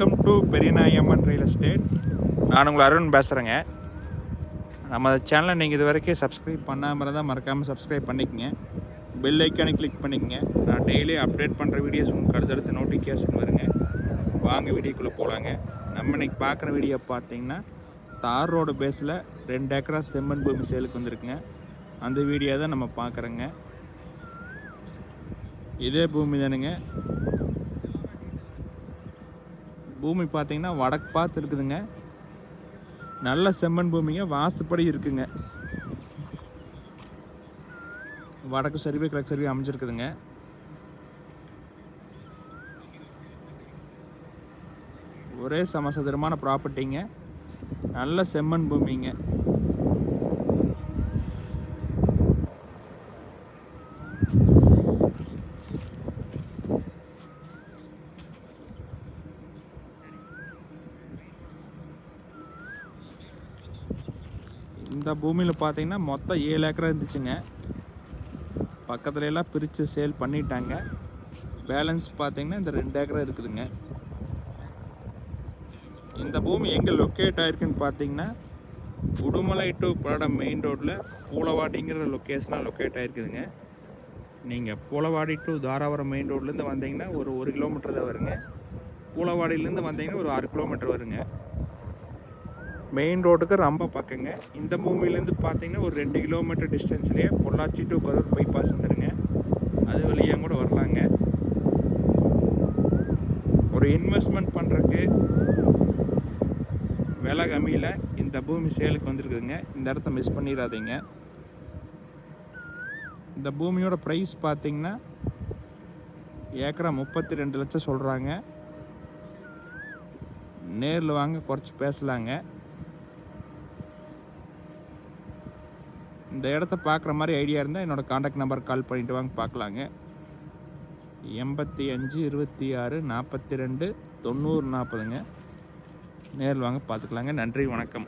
Welcome to Periyanayamman real estate நான் உங்கள் அருண் பேசுகிறேங்க நம்ம சேனலை நீங்கள் இது வரைக்கும் சப்ஸ்கிரைப் பண்ணாமல் தான் மறக்காமல் சப்ஸ்கிரைப் பண்ணிக்கங்க பெல் ஐக்கானை கிளிக் பண்ணிக்கங்க. நான் டெய்லி அப்டேட் பண்ணுற வீடியோஸ் உங்களுக்கு அடுத்தடுத்து நோட்டிஃபிகேஷன் வருங்க. வாங்க வீடியோக்குள்ளே போகலாங்க நம்ம இன்னைக்கு பார்க்குற வீடியோ பார்த்தீங்கன்னா தார் ரோடு பேஸில் ரெண்டு ஏக்கரா செம்மண் பூமி சேலுக்கு வந்திருக்குங்க. அந்த வீடியோ தான் நம்ம பார்க்குறோங்க. இதே பூமி தானுங்க. பூமி பார்த்தீங்கன்னா வடக்கு பார்த்து இருக்குதுங்க. நல்ல செம்மண் பூமிங்க வாசுப்படி இருக்குங்க. வடக்கு சரிவே கிழக்கு சரிவே அமைஞ்சிருக்குதுங்க. ஒரே சமசதுரமான ப்ராப்பர்ட்டிங்க நல்ல செம்மண் பூமிங்க. இந்த பூமியில் பார்த்தீங்கன்னா மொத்தம் ஏழு ஏக்கரா இருந்துச்சுங்க. பக்கத்துல எல்லாம் பிரித்து சேல் பண்ணிட்டாங்க. பேலன்ஸ் பார்த்தீங்கன்னா இந்த ரெண்டு ஏக்கரா இருக்குதுங்க. இந்த பூமி எங்கே லொக்கேட் ஆயிருக்குன்னு பார்த்தீங்கன்னா உடுமலை டு படம் மெயின் ரோட்டில் பூலவாடிங்கிற லொக்கேஷனாக லொக்கேட் ஆயிருக்குதுங்க. நீங்கள் பூலவாடி டு தாராபுரம் மெயின் ரோட்லேருந்து வந்தீங்கன்னா ஒரு ஒரு கிலோமீட்டர் தான் வருங்க. பூலவாடியிலேருந்து வந்தீங்கன்னா ஒரு ஆறு கிலோமீட்டர் வருங்க. மெயின் ரோட்டுக்கு ரொம்ப பக்கங்க. இந்த பூமியிலேருந்து பார்த்தீங்கன்னா ஒரு ரெண்டு கிலோமீட்டர் டிஸ்டன்ஸ்லேயே பொள்ளாச்சி டு கரூர் பைபாஸ் வந்துடுங்க அது வழியாக கூட வரலாங்க. ஒரு இன்வெஸ்ட்மெண்ட் பண்ணுறக்கு விலை கம்மியில் இந்த பூமி சேலுக்கு வந்திருக்குதுங்க. இந்த இடத்த மிஸ் பண்ணிடாதீங்க. இந்த பூமியோட ப்ரைஸ் பார்த்தீங்கன்னா ஏக்கரா முப்பத்தி ரெண்டு லட்சம் சொல்கிறாங்க நேரில் வாங்க குறைச்சி பேசலாங்க. இந்த இடத்த பார்க்குற மாதிரி ஐடியா இருந்தால் என்னோட காண்டாக்ட் நம்பர் கால் பண்ணிட்டு வாங்க பார்க்கலாங்க. எண்பத்தி அஞ்சு இருபத்தி ஆறு நாற்பத்தி ரெண்டு தொண்ணூறு நாற்பதுங்க. நேரில் வாங்க பார்த்துக்கலாங்க. நன்றி வணக்கம்.